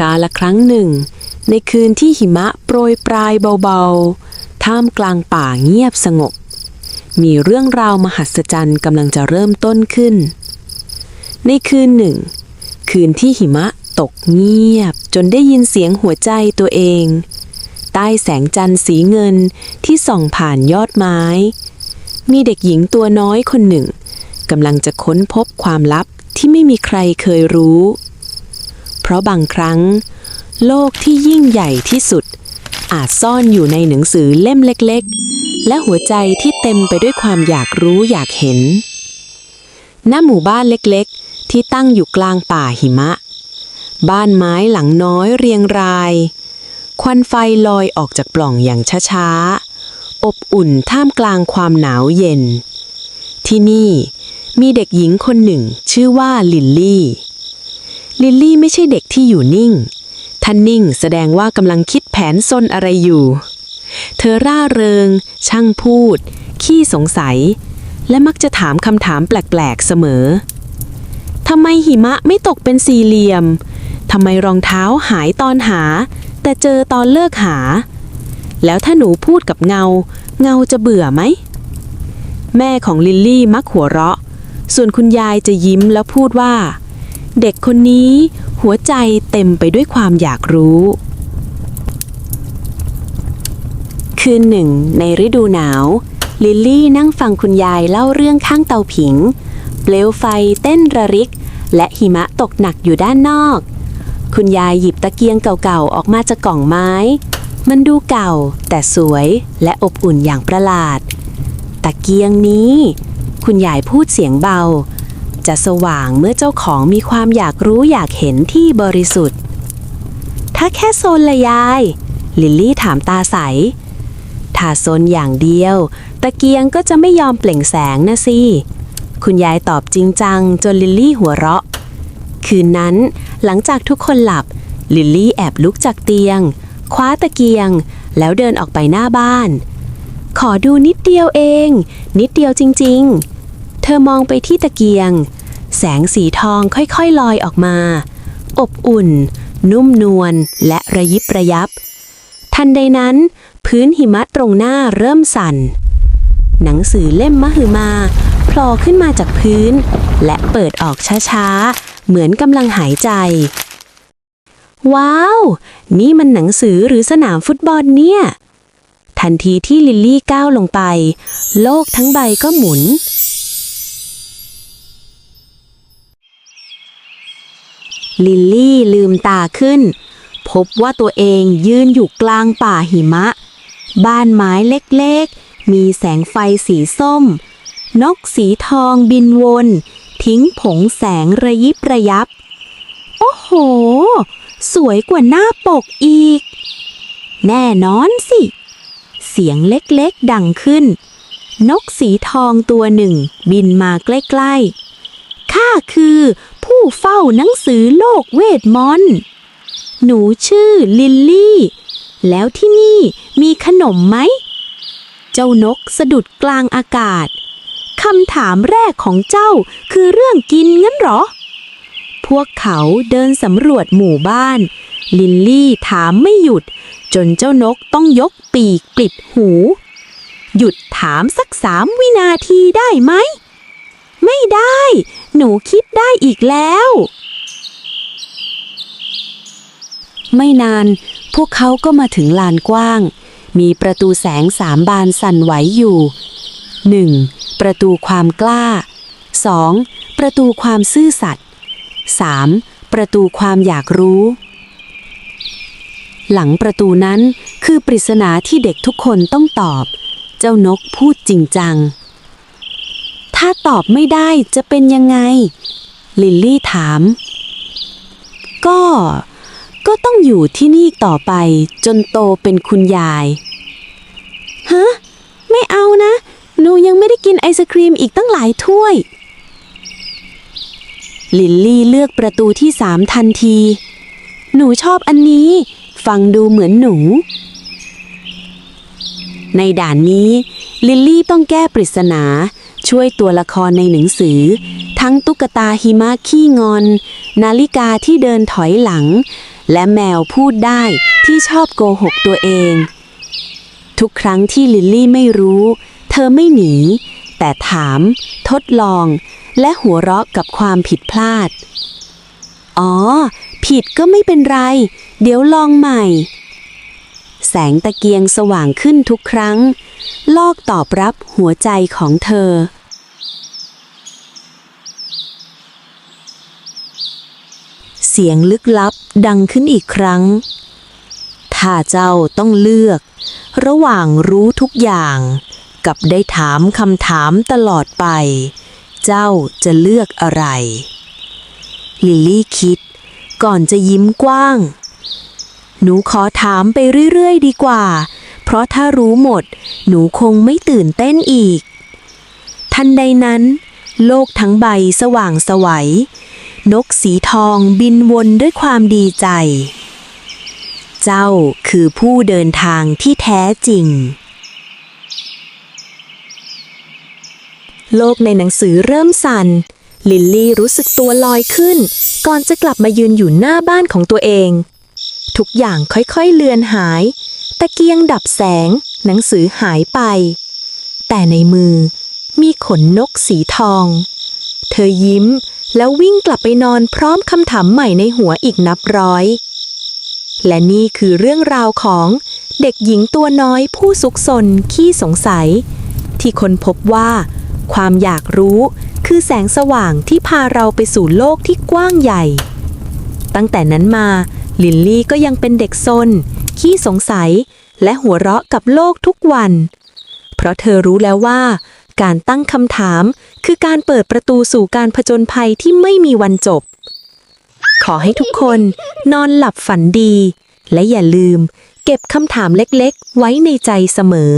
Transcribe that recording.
กาละครั้งหนึ่ง ในคืนที่หิมะโปรยปลายเบาๆ ท่ามกลางป่าเงียบสงบ มีเรื่องราวมหัศจรรย์กำลังจะเริ่มต้นขึ้น ในคืนหนึ่ง คืนที่หิมะตกเงียบจนได้ยินเสียงหัวใจตัวเอง ใต้แสงจันทร์สีเงินที่ส่องผ่านยอดไม้ มีเด็กหญิงตัวน้อยคนหนึ่งกำลังจะค้นพบความลับที่ไม่มีใครเคยรู้ เพราะบางครั้ง โลกที่ยิ่งใหญ่ที่สุด อาจซ่อนอยู่ในหนังสือเล่มเล็กๆ และหัวใจที่เต็มไปด้วยความอยากรู้อยากเห็น ณ หมู่บ้านเล็กๆ ที่ตั้งอยู่กลางป่าหิมะ บ้านไม้หลังน้อยเรียงราย ควันไฟลอยออกจากปล่องอย่างช้าๆ อบอุ่นท่ามกลางความหนาวเย็น ที่นี่มีเด็กหญิงคนหนึ่งชื่อว่าลิลลี่ ลิลลี่ไม่ใช่เด็กที่อยู่นิ่งท่านนิ่งแสดงว่ากำลังคิดแผนซนอะไรอยู่ เธอร่าเริง ช่างพูด ขี้สงสัย และมักจะถามคำถามแปลกๆเสมอทำไมหิมะไม่ตกเป็นสี่เหลี่ยมทำไมรองเท้าหายตอนหา แต่เจอตอนเลิกหา แล้วถ้าหนูพูดกับเงา เงาจะเบื่อไหม แม่ของลิลลี่มักหัวเราะ ส่วนคุณยายจะยิ้มแล้วพูดว่า เด็กคนนี้หัวใจเต็มไปด้วยความอยากรู้ คืนหนึ่ง ในฤดูหนาว ลิลลี่นั่งฟังคุณยายเล่าเรื่องข้างเตาผิง เปลวไฟเต้นระริก และหิมะตกหนักอยู่ด้านนอก คุณยายหยิบตะเกียงเก่าๆ ออกมาจากกล่องไม้ มันดูเก่า แต่สวยและอบอุ่นอย่างประหลาด ตะเกียงนี้ คุณยายพูดเสียงเบา จะสว่างเมื่อเจ้าของมีความอยากรู้อยากเห็นที่บริสุทธิ์ ถ้าแค่โซนละยาย ลิลลี่ถามตาใส ถ้าโซนอย่างเดียว ตะเกียงก็จะไม่ยอมเปล่งแสงนะสิ คุณยายตอบจริงจังจนลิลลี่หัวเราะ คืนนั้นหลังจากทุกคนหลับ ลิลลี่แอบลุกจากเตียง คว้าตะเกียง แล้วเดินออกไปหน้าบ้าน ขอดูนิดเดียวเอง นิดเดียวจริง ๆ เธอมองไปที่ตะเกียง แสงสีทองค่อยๆลอยออกมา อบอุ่น นุ่มนวลและระยิบระยับ ทันใดนั้น พื้นหิมะตรงหน้าเริ่มสั่น หนังสือเล่มมหึมาโผล่ขึ้นมาจากพื้น และเปิดออกช้าๆ เหมือนกำลังหายใจ ว้าว นี่มันหนังสือหรือสนามฟุตบอลเนี่ย ทันทีที่ลิลลี่ก้าวลงไป โลกทั้งใบก็หมุน ลิลลี่ลืมตาขึ้น พบว่าตัวเองยืนอยู่กลางป่าหิมะ บ้านไม้เล็กๆ มีแสงไฟสีส้ม นกสีทองบินวน ทิ้งผงแสงระยิบระยับ โอ้โห สวยกว่าหน้าปกอีก แน่นอนสิ เสียงเล็กๆดังขึ้น นกสีทองตัวหนึ่ง บินมาใกล้ๆ คือ ผู้เฝ้าหนังสือโลกเวทมนต์ หนูชื่อลิลลี่ แล้วที่นี่มีขนมไหม เจ้านกสะดุดกลางอากาศ คำถามแรกของเจ้าคือเรื่องกินงั้นหรอ พวกเขาเดินสำรวจหมู่บ้าน ลิลลี่ถามไม่หยุด จนเจ้านกต้องยกปีกปิดหู หยุดถามสักสามวินาทีได้ไหมไม่ได้ หนูคิดได้อีกแล้ว ไม่นาน พวกเขาก็มาถึงลานกว้าง มีประตูแสงสามบานสั่นไหวอยู่ 1. ประตูความกล้า 2. ประตูความซื่อสัตย์ 3. ประตูความอยากรู้ หลังประตูนั้นคือปริศนาที่เด็กทุกคนต้องตอบ เจ้านกพูดจริงจัง ถ้าตอบไม่ได้จะเป็นยังไง ลิลลี่ถาม ก็ ก็ต้องอยู่ที่นี่ต่อไป จนโตเป็นคุณยายฮะไม่เอานะ หนูยังไม่ได้กินไอศครีมอีกตั้งหลายถ้วย ลิลลี่เลือกประตูที่สามทันที หนูชอบอันนี้ ฟังดูเหมือนหนู ในด่านนี้ ลิลลี่ต้องแก้ปริศนา ช่วยตัวละครในหนังสือ ทั้งตุ๊กตาหิมะขี้งอน นาฬิกาที่เดินถอยหลัง และแมวพูดได้ที่ชอบโกหกตัวเอง ทุกครั้งที่ลิลลี่ไม่รู้ เธอไม่หนี แต่ถาม ทดลอง และหัวเราะกับความผิดพลาด อ๋อ ผิดก็ไม่เป็นไร เดี๋ยวลองใหม่ แสงตะเกียงสว่างขึ้นทุกครั้ง ลอกตอบรับหัวใจของเธอ เสียงลึกลับดังขึ้นอีกครั้ง ถ้าเจ้าต้องเลือก ระหว่างรู้ทุกอย่าง กับได้ถามคำถามตลอดไป เจ้าจะเลือกอะไร ลิลลี่คิดก่อนจะยิ้มกว้าง หนูขอถามไปเรื่อยๆ ดีกว่า เพราะถ้ารู้หมด หนูคงไม่ตื่นเต้นอีก ทันใดนั้น โลกทั้งใบสว่างไสวัย นกสีทองบินวนด้วยความดีใจ เจ้าคือผู้เดินทางที่แท้จริง โลกในหนังสือเริ่มสั่น ลิลลี่รู้สึกตัวลอยขึ้น ก่อนจะกลับมายืนอยู่หน้าบ้านของตัวเอง ทุกอย่างค่อยๆเลือนหาย ตะเกียงดับแสง หนังสือหายไป แต่ในมือมีขนนกสีทอง เธอยิ้มแล้ววิ่งกลับไปนอนพร้อมคำถามใหม่ในหัวอีกนับร้อย และนี่คือเรื่องราวของเด็กหญิงตัวน้อยผู้ซุกซนขี้สงสัย ที่คนพบว่า ความอยากรู้คือแสงสว่างที่พาเราไปสู่โลกที่กว้างใหญ่ ตั้งแต่นั้นมา ลินลี่ก็ยังเป็นเด็กซน ขี้สงสัย และหัวเราะกับโลกทุกวัน เพราะเธอรู้แล้วว่า การตั้งคำถามคือการเปิดประตูสู่การผจญภัยที่ไม่มีวันจบ ขอให้ทุกคนนอนหลับฝันดี และอย่าลืม เก็บคำถามเล็กๆ ไว้ในใจเสมอ